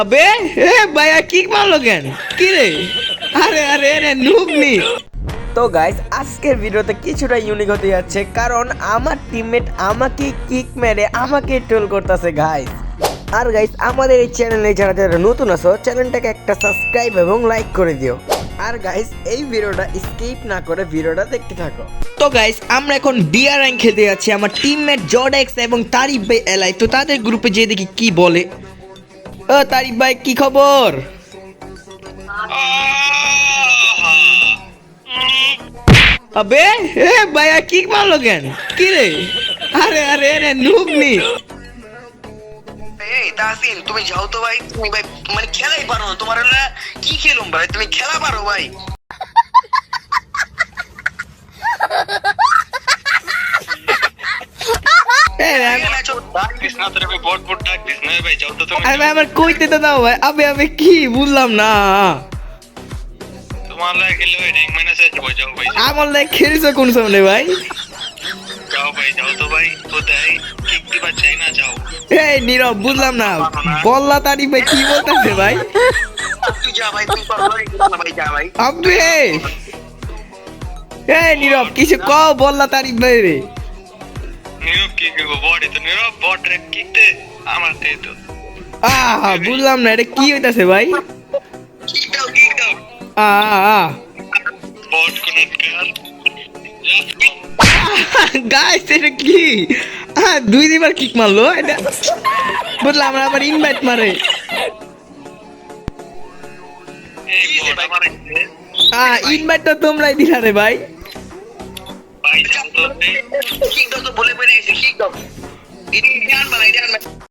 আবে, এ ভাইয়া কিক মারলো কেন? কি রে? আরে আরে আরে নুব নি তো গাইস আজকের ভিডিওতে কিছুটা ইউনিক হতে যাচ্ছে, কারণ আমার টিমমেট আমাকে কিক মেরে আমাকে ট্রোল করতেছে গাইস আর গাইস আমাদের এই চ্যানেলে যারা যারা নতুন আছো চ্যানেলটাকে একটা সাবস্ক্রাইব এবং লাইক করে দিও। আর গাইস এই ভিডিওটা স্কিপ না করে ভিডিওটা দেখতে থাকো। তো গাইস আমরা এখন ডিআর র্যাঙ্ক খেলতে যাচ্ছি। আমার টিমমেট জর্ডেক্স এবং তারিফ ভাই এলাই তো তাদের গ্রুপে যেয়ে দেখি কি বলে। ও তারিফ ভাই, কি খবর? আবে, এ ভাইয়া কি মারলো কেন? কি রে? আরে আরে আরে এই তাহসিন তুমি যাও তো ভাই তুমি ভাই মানে খেলাই পারো না। তোমার না কি খেলুম ভাই? তুমি খেলা পারো ভাই। আমি- আমি বট বট ডাক দিস না ভাই যাও তো তুমি আরে ভাই আমার কইতে তো দাও ভাই। আবে আবে কি বুঝলাম না। তোমার লাগে খেলে ওই র্যাঙ্ক ম্যানেজার যাব যাও ভাই আমার লাইক খেলছো কোন সামনে ভাই? যাও ভাই যাও তো ভাই। তো দেয় কিক দিবা চাই না যাও। এই নীরব বুঝলাম না। বল্লা তারিফ ভাই কি বলতেছে ভাই? তুই যা ভাই তুই পারো ভাই ভাই যা ভাই। আবে এই নীরব কিছু কও বল্লা তারিফ ভাই রে। নীরব কি করব বডি তো নীরব বট র্যাঙ্ক কিক আমার দে তো। আহ বুঝলাম না এটা কি হইতাছে ভাই? কিক দাও কিক দাও? আহ বট কোন কার গাইস এটা কি? দুই দিবার কিক মারলো, এটা? বুঝলাম, আমরা আবার ইনভাইট মারে। এই বট আমার এখানে। আহ ইনভাইট তো তোমরাই দিলা রে ভাই। কিক দাও তো বলে বেরিয়েছি কিক দাও ইডিয়ান ইডি আনবা না ইডি আনবা